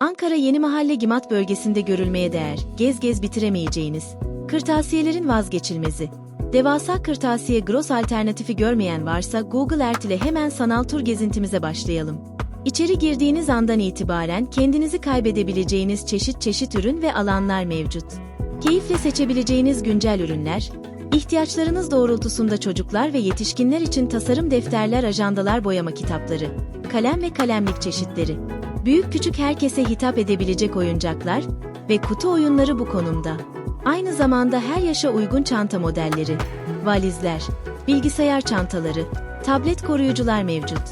Ankara Yeni Mahalle Gimat bölgesinde görülmeye değer, gez gez bitiremeyeceğiniz, kırtasiyelerin vazgeçilmezi. Devasa kırtasiye gross alternatifi görmeyen varsa Google Earth ile hemen sanal tur gezintimize başlayalım. İçeri girdiğiniz andan itibaren kendinizi kaybedebileceğiniz çeşit çeşit ürün ve alanlar mevcut. Keyifle seçebileceğiniz güncel ürünler, ihtiyaçlarınız doğrultusunda çocuklar ve yetişkinler için tasarım defterler, ajandalar, boyama kitapları, kalem ve kalemlik çeşitleri, büyük küçük herkese hitap edebilecek oyuncaklar ve kutu oyunları bu konumda. Aynı zamanda her yaşa uygun çanta modelleri, valizler, bilgisayar çantaları, tablet koruyucular mevcut.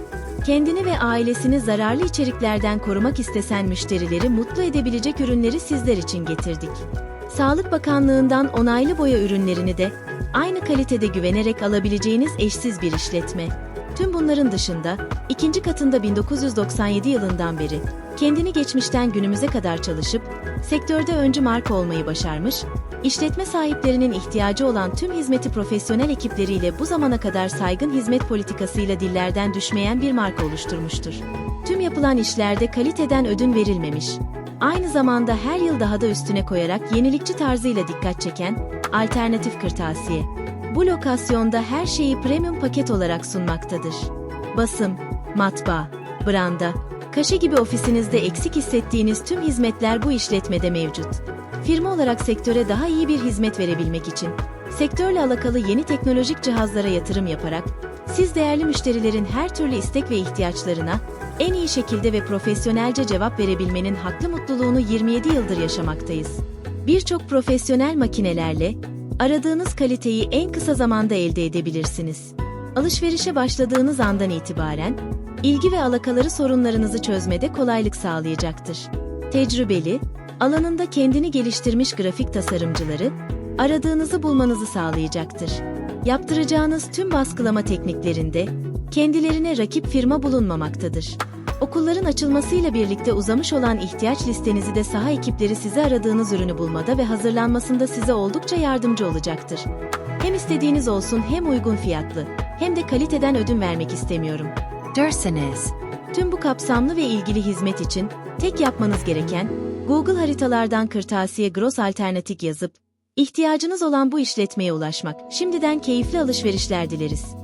Kendini ve ailesini zararlı içeriklerden korumak istesen müşterileri mutlu edebilecek ürünleri sizler için getirdik. Sağlık Bakanlığı'ndan onaylı boya ürünlerini de aynı kalitede güvenerek alabileceğiniz eşsiz bir işletme. Tüm bunların dışında ikinci katında 1997 yılından beri kendini geçmişten günümüze kadar çalışıp sektörde öncü marka olmayı başarmış, işletme sahiplerinin ihtiyacı olan tüm hizmeti profesyonel ekipleriyle bu zamana kadar saygın hizmet politikasıyla dillerden düşmeyen bir marka oluşturmuştur. Tüm yapılan işlerde kaliteden ödün verilmemiş. Aynı zamanda her yıl daha da üstüne koyarak yenilikçi tarzıyla dikkat çeken alternatif kırtasiye. Bu lokasyonda her şeyi premium paket olarak sunmaktadır. Basım, matbaa, branda, kaşe gibi ofisinizde eksik hissettiğiniz tüm hizmetler bu işletmede mevcut. Firma olarak sektöre daha iyi bir hizmet verebilmek için, sektörle alakalı yeni teknolojik cihazlara yatırım yaparak, siz değerli müşterilerin her türlü istek ve ihtiyaçlarına en iyi şekilde ve profesyonelce cevap verebilmenin haklı mutluluğunu 27 yıldır yaşamaktayız. Birçok profesyonel makinelerle aradığınız kaliteyi en kısa zamanda elde edebilirsiniz. Alışverişe başladığınız andan itibaren ilgi ve alakaları sorunlarınızı çözmede kolaylık sağlayacaktır. Tecrübeli, alanında kendini geliştirmiş grafik tasarımcıları aradığınızı bulmanızı sağlayacaktır. Yaptıracağınız tüm baskılama tekniklerinde kendilerine rakip firma bulunmamaktadır. Okulların açılmasıyla birlikte uzamış olan ihtiyaç listenizi de saha ekipleri size aradığınız ürünü bulmada ve hazırlanmasında size oldukça yardımcı olacaktır. Hem istediğiniz olsun hem uygun fiyatlı, hem de kaliteden ödün vermek istemiyorum. dersiniz. Tüm bu kapsamlı ve ilgili hizmet için tek yapmanız gereken Google haritalardan kırtasiye Gross Alternatif yazıp ihtiyacınız olan bu işletmeye ulaşmak. Şimdiden keyifli alışverişler dileriz.